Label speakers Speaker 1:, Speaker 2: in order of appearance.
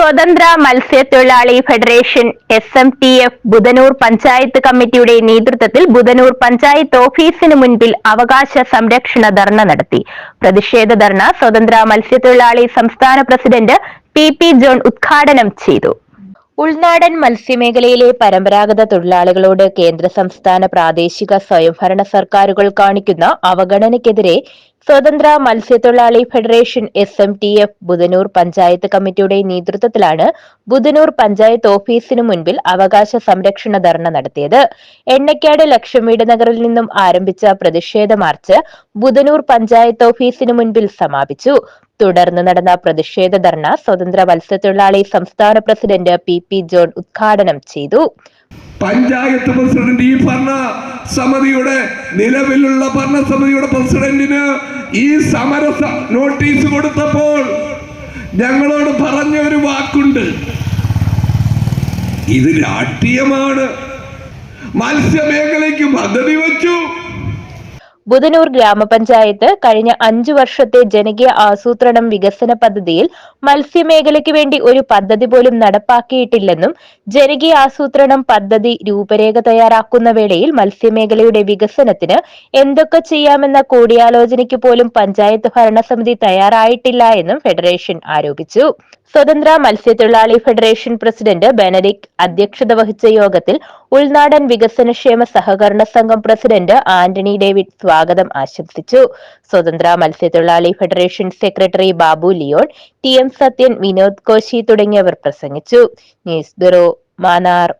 Speaker 1: സ്വതന്ത്ര മത്സ്യത്തൊഴിലാളി federation S M T F Budhanoor panchayat കമ്മിറ്റിയുടെ നേതൃത്വത്തിൽ ബുധനൂർ പഞ്ചായത്ത് ഓഫീസിന് മുൻപിൽ അവകാശ സംരക്ഷണ ധർണ നടത്തി. പ്രതിഷേധ ധർണ സ്വതന്ത്ര മത്സ്യത്തൊഴിലാളി സംസ്ഥാന പ്രസിഡന്റ് പി പി ജോൺ ഉദ്ഘാടനം ചെയ്തു. ഉൾനാടൻ മത്സ്യമേഖലയിലെ പരമ്പരാഗത തൊഴിലാളികളോട് കേന്ദ്ര സംസ്ഥാന പ്രാദേശിക സ്വയംഭരണ സർക്കാരുകൾ കാണിക്കുന്ന അവഗണനയ്ക്കെതിരെ സ്വതന്ത്ര മത്സ്യത്തൊഴിലാളി federation S M T F Budhanoor panchayat കമ്മിറ്റിയുടെ നേതൃത്വത്തിലാണ് ബുധനൂർ പഞ്ചായത്ത് ഓഫീസിനു മുൻപിൽ അവകാശ സംരക്ഷണ ധർണ നടത്തിയത്. എണ്ണക്കാട് ലക്ഷംവീട് നഗറിൽ നിന്നും ആരംഭിച്ച പ്രതിഷേധ മാർച്ച് ബുധനൂർ പഞ്ചായത്ത് ഓഫീസിനു മുൻപിൽ സമാപിച്ചു. തുടർന്ന് നടന്ന പ്രതിഷേധ ധർണ സ്വതന്ത്ര മത്സ്യത്തൊഴിലാളി സംസ്ഥാന പ്രസിഡന്റ് പി പി ജോൺ ഉദ്ഘാടനം ചെയ്തു.
Speaker 2: പഞ്ചായത്ത് പ്രസിഡന്റ് ഈ ഭരണ സമിതിയുടെ നിലവിലുള്ള ഭരണസമിതിയുടെ പ്രസിഡന്റിന് ഈ സമര നോട്ടീസ് കൊടുത്തപ്പോൾ ഞങ്ങളോട് പറഞ്ഞ ഒരു വാക്കുണ്ട്. ഇത് രാഷ്ട്രീയമാണ്. മത്സ്യമേഖലയ്ക്ക് പദ്ധതി വെച്ചു.
Speaker 1: ബുധനൂർ ഗ്രാമപഞ്ചായത്ത് കഴിഞ്ഞ അഞ്ചു വർഷത്തെ ജനകീയ ആസൂത്രണം വികസന പദ്ധതിയിൽ മത്സ്യമേഖലയ്ക്ക് വേണ്ടി ഒരു പദ്ധതി പോലും നടപ്പാക്കിയിട്ടില്ലെന്നും ജനകീയ ആസൂത്രണം പദ്ധതി രൂപരേഖ തയ്യാറാക്കുന്ന വേളയിൽ മത്സ്യമേഖലയുടെ വികസനത്തിന് എന്തൊക്കെ ചെയ്യാമെന്ന കൂടിയാലോചനയ്ക്ക് പോലും പഞ്ചായത്ത് ഭരണസമിതി തയ്യാറായിട്ടില്ല എന്നും ഫെഡറേഷൻ ആരോപിച്ചു. സ്വതന്ത്ര മത്സ്യത്തൊഴിലാളി ഫെഡറേഷൻ പ്രസിഡന്റ് ബെനഡിക് അധ്യക്ഷത വഹിച്ച യോഗത്തിൽ ഉൾനാടൻ വികസനക്ഷേമ സഹകരണ സംഘം പ്രസിഡന്റ് ആന്റണി ഡേവിഡ് സ്വാഗതം ആശംസിച്ചു. സ്വതന്ത്ര മത്സ്യത്തൊഴിലാളി federation secretary Babu Leon T M Sathyan Vinod Koshy തുടങ്ങിയവർ പ്രസംഗിച്ചു. News bureau Mannar.